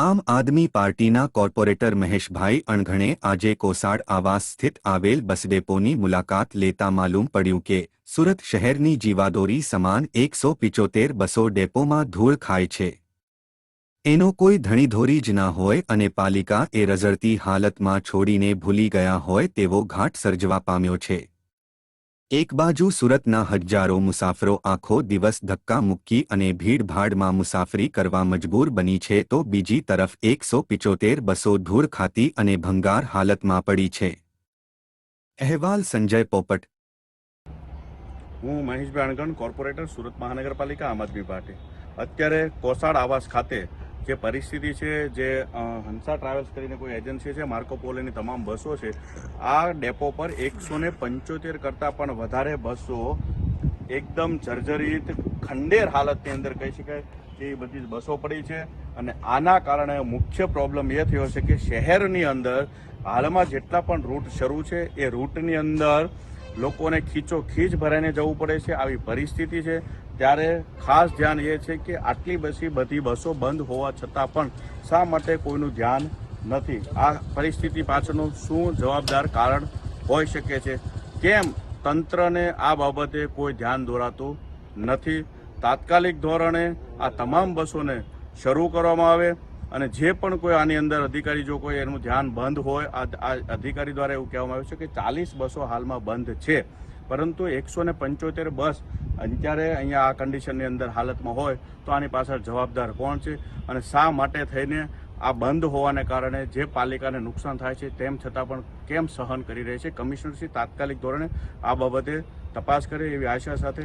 આમ આદમી પાર્ટીના કોર્પોરેટર મહેશભાઈ અણઘણે આજે કોસાડ આવાસ સ્થિત આવેલ બસ ડેપોની મુલાકાત લેતા માલુમ પડ્યું કે સુરત શહેરની જીવાદોરી સમાન એકસો પિચોતેર બસો ડેપોમાં ધૂળ ખાય છે. એનો કોઈ ધણીધોરી જ ના હોય અને પાલિકા એ રઝળતી હાલતમાં છોડીને ભૂલી ગયા હોય તેવો ઘાટ સર્જવા પામ્યો છે. એક બાજુ સુરતના હજારો મુસાફરો આખો દિવસ ધક્કા મુક્કી અને ભીડભાડમાં મુસાફરી કરવા મજબૂર બની છે તો બીજી તરફ એકસો પિચોતેર બસો ધૂર ખાતી અને ભંગાર હાલતમાં પડી છે. અહેવાલ સંજય પોપટ. હું મહેશ ભાણગણ કોર્પોરેટર, સુરત મહાનગરપાલિકા, આમ આદમી પાર્ટી. અત્યારે કોસાડ આવાસ ખાતે જે પરિસ્થિતિ છે જે હંસા ટ્રાવેલ્સ કરીને કોઈ એજન્સી છે માર્કોપોલોની તમામ બસો છે, આ ડેપો પર એકસો ને પંચોતેર કરતાં પણ વધારે બસો એકદમ જર્જરિત ખંડેર હાલતની અંદર કહી શકાય એ બધી જ બસો પડી છે. અને આના કારણે મુખ્ય પ્રોબ્લેમ એ થયો છે કે શહેરની અંદર હાલમાં જેટલા પણ રૂટ શરૂ છે, એ રૂટની અંદર લોકોને ખીચો ખીચ ભરાઈને જવું પડે છે. આવી પરિસ્થિતિ છે. ત્યારે ખાસ ધ્યાન એ છે કે આટલી બસી બધી બસો બંધ હોવા છતાં પણ શા માટે કોઈનું ધ્યાન નથી? આ પરિસ્થિતિ પાછળનું શું જવાબદાર કારણ હોઈ શકે છે? કેમ તંત્રને આ બાબતે કોઈ ધ્યાન દોરાતું નથી? તાત્કાલિક ધોરણે આ તમામ બસોને શરૂ કરવામાં આવે અને જે પણ કોઈ આની અંદર અધિકારી જો કોઈ એનું ધ્યાન બંધ હોય, આ અધિકારી દ્વારા એવું કહેવામાં આવ્યું છે કે ચાલીસ બસો હાલમાં બંધ છે. પરંતુ એકસો ને પંચોતેર બસ અત્યારે અહીંયા આ કન્ડિશનની અંદર હાલતમાં હોય તો આની પાછળ જવાબદાર કોણ છે અને શા માટે થઈને આ બંધ હોવાને કારણે જે પાલિકાને નુકસાન થાય છે તેમ છતાં પણ કેમ સહન કરી રહી છે? કમિશનરશ્રી તાત્કાલિક ધોરણે આ બાબતે તપાસ કરે એવી આશા સાથે